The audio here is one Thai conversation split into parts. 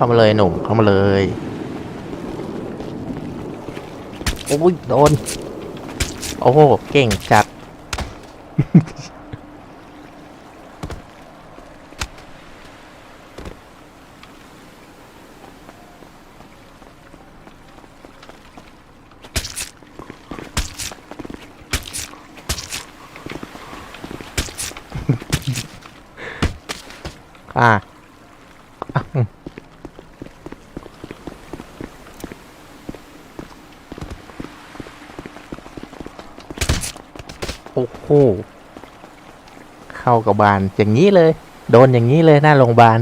เข้ามาเลยหนุ่มเข้ามาเลยโอ้ยโดน โอ้โห เก่งจัด อ่า อ้โหเข้ากับบานอย่างนี้เลย โดนอย่างนี้เลยหน้าโรงพยาบาล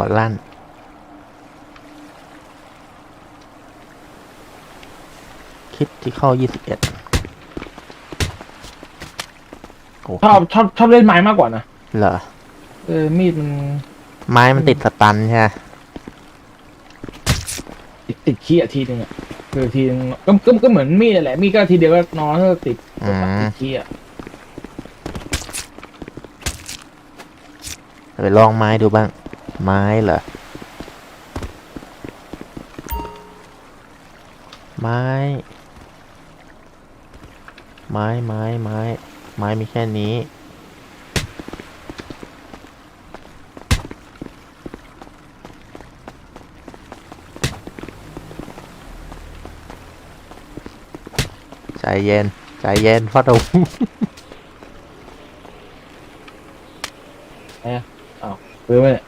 หัวลั่น คิดที่เข้ายี่สิบเอ็ดชอบชอบชอบเล่นไม้มากกว่านะ เหรอ เออ มีดมัน ไม้มันติดสตันใช่ไหมติดติดขี้อะทีนึงอะคือทีนึงก็ก็ก็เหมือนมีดนั่นแหละ มีดก็ทีเดียวก็นอนก็ติดอืมติดขี้อะไปลองไม้ดูบ้าง ไม้เหรอ ไม้ ไม้ไม้ไม้ ไม้มีแค่นี้ ใจเย็น ใจเย็นพ่อตุเออไม่เนี่ย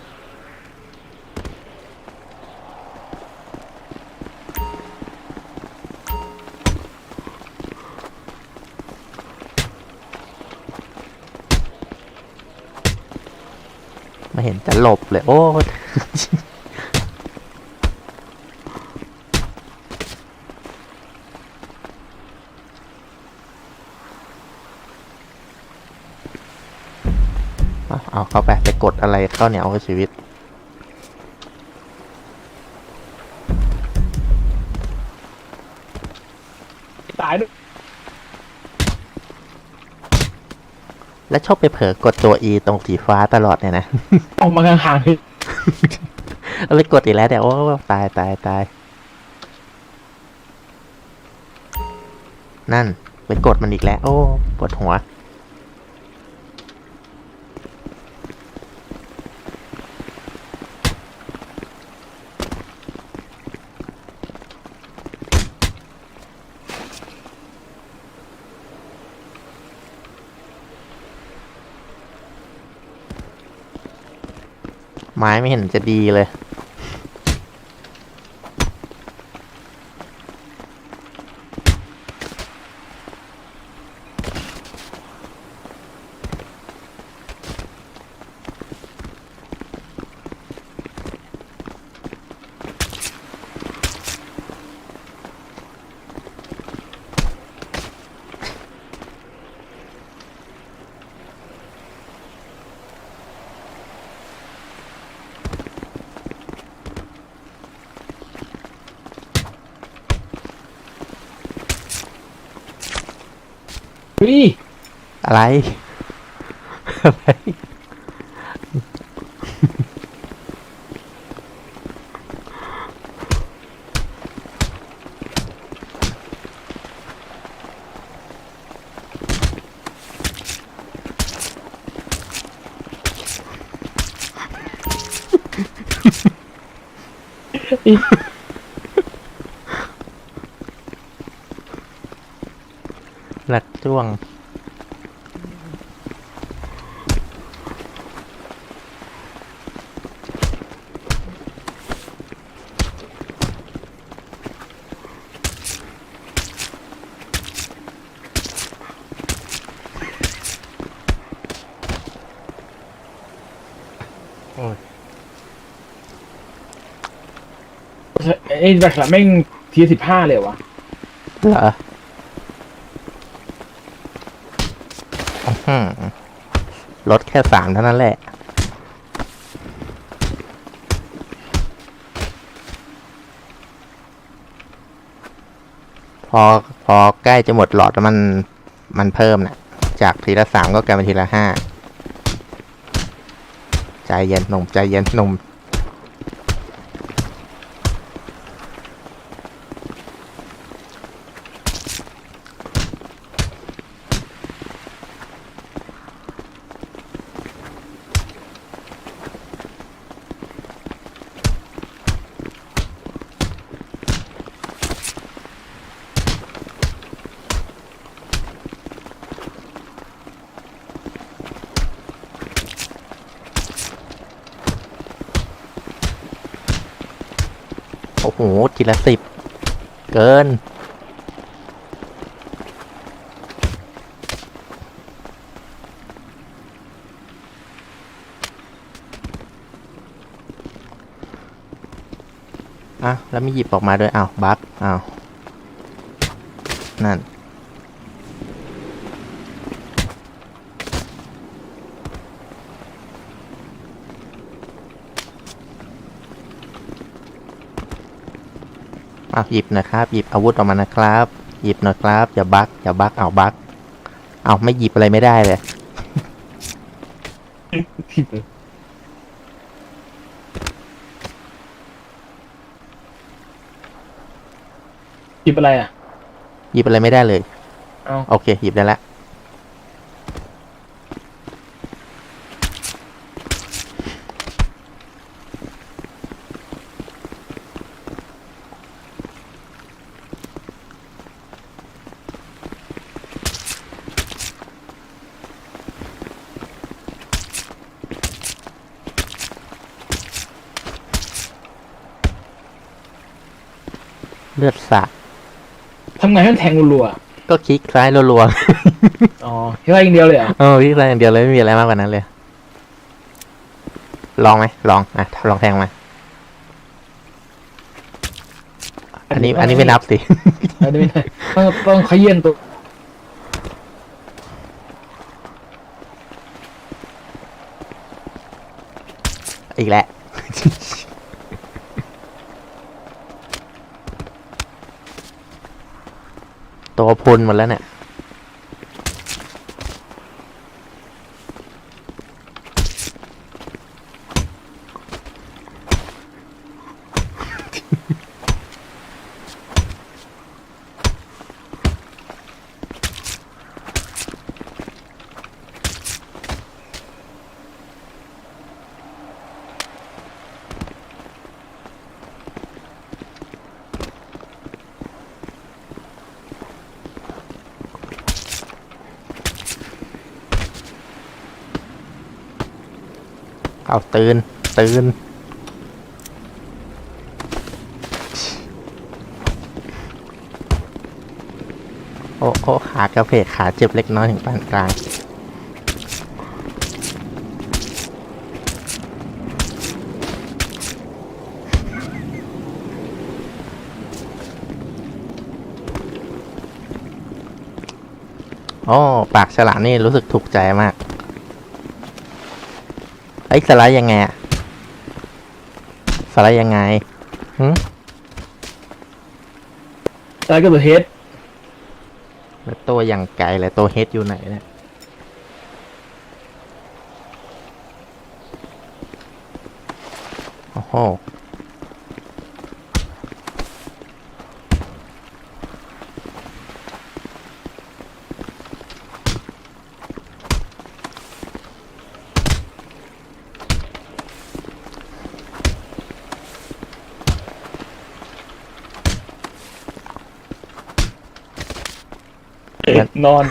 เห็นจะหลบเลย โอ้เอาเอาเข้าไปไปกดอะไรเข้าเหนียวกับชีวิต แล้วชอบไปเผลอกดตัว E ตรงสีฟ้าตลอดเนี่ยนะ ออกมาห่างๆคือเอาไปกดอีกแล้วเดี๋ยวโอ้ตายตายตายนั่นไปกดมันอีกแล้ว โอ้ปวดหัว ไม้ไม่เห็นจะดีเลย เฮ้ยอะไร อะไร หลักจ้วงไอ้แบบแม่งทีสิบห้าเลยวะเหรออื้อหือ ลดแค่สามเท่านั้นแหละ พอพอใกล้จะหมดหลอดแล้วมันมันเพิ่มนะจากทีละสามก็กลายเป็นทีละห้าใจเย็นหนุ่มใจเย็นหนุ่ม โอ้โหทีละสิบเกิน อะ แล้วมีหยิบออกมาด้วยอ้าวบั๊กอ้าวนั่น อ้าวหยิบนะครับ หยิบอาวุธออกมานะครับ หยิบหนะครับอย่าบักอย่าบักเอาบักเอาไม่หยิบอะไรไม่ได้เลย หยิบอะไรอะ หยิบอะไรไม่ได้เลย เอาโอเค หยิบได้แล้ว ลือดสาดทำไงให้มันแทงรัวๆอะก็คลิกซ้ายรัวอ๋อแค่ว่าอย่างเดียวเลยเหรอะๆ เออคลิกซ้ายอย่างเดียวเลยไม่มีอะไรมากกว่านั้นเลย ลองไหมลองอะลองแทงมา อันนี้ อันนี้ไม่นับสิ อันนี้ไม่ได้ต้องต้องขยี้ตัวอีกแล้ว ตัวพุนหมดแล้วเนี่ย เอาตื่น ตื่น โอ้โอ้ขากระเพกขาเจ็บเล็กน้อยถึงปานกลางโอ้ปากฉลามนี่รู้สึกถูกใจมาก ไอ้ยสไลด์ยังไงอะสไลด์ยังไงหึอะไรก็ตัวเฮดแล้วตัวอย่างไกลเลยตัวเฮดอยู่ไหนเนี่ยโอ้โห เหมือนนอน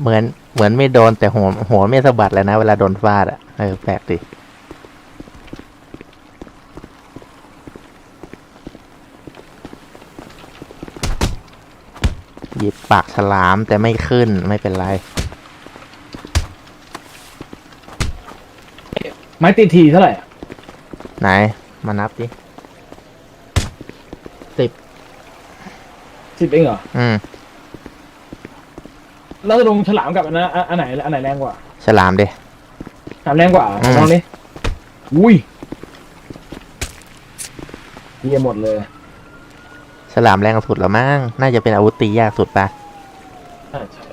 เหมือนเหมือนไม่โดนแต่หัวหัวไม่สะบัดเลยนะ เวลาโดนฟาดอะเออแปลกดิหยิบปากฉลามแต่ไม่ขึ้นไม่เป็นไร ไม้ตีทีเท่าไหร่อะไหน มานับดิสิบสิบเองเหรอ อืม แล้วจะลงฉลามกับอันนั้นอันอันไหนอันไหนแรงกว่าฉลามเด้ฉลามแรงกว่าอืม ลองนี้อุ้ยเฮียหมดเลยฉลามแรงสุดแล้วมั้งน่าจะเป็นอาวุธตียากสุดปะใช่ใช่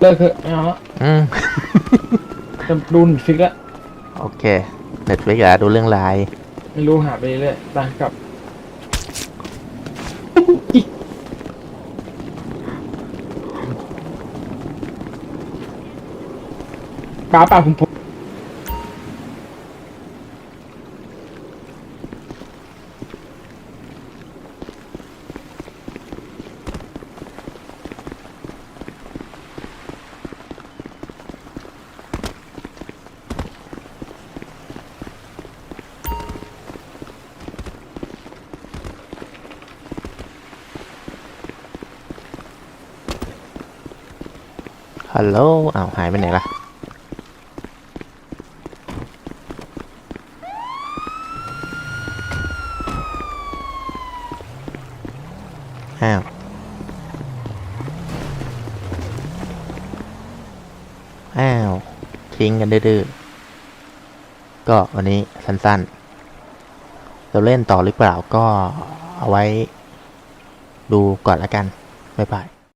เลิกเถอะไม่เอาละอืม จะดูนฟิกแล้วโอเคเน็ตฟลิกอะดูเรื่องลาย ไม่รู้หาไปเรื่อยๆไปกลับ ป้าป้าผมผม ลโหลอ้าวหายไปไหนล่ะ อ้าวอ้าวทิ้งกันดื้อๆก็วันนี้สั้นๆจะเล่นต่อหรือเปล่าก็เอาไว้ดูก่อนละกัน บ๊ายบาย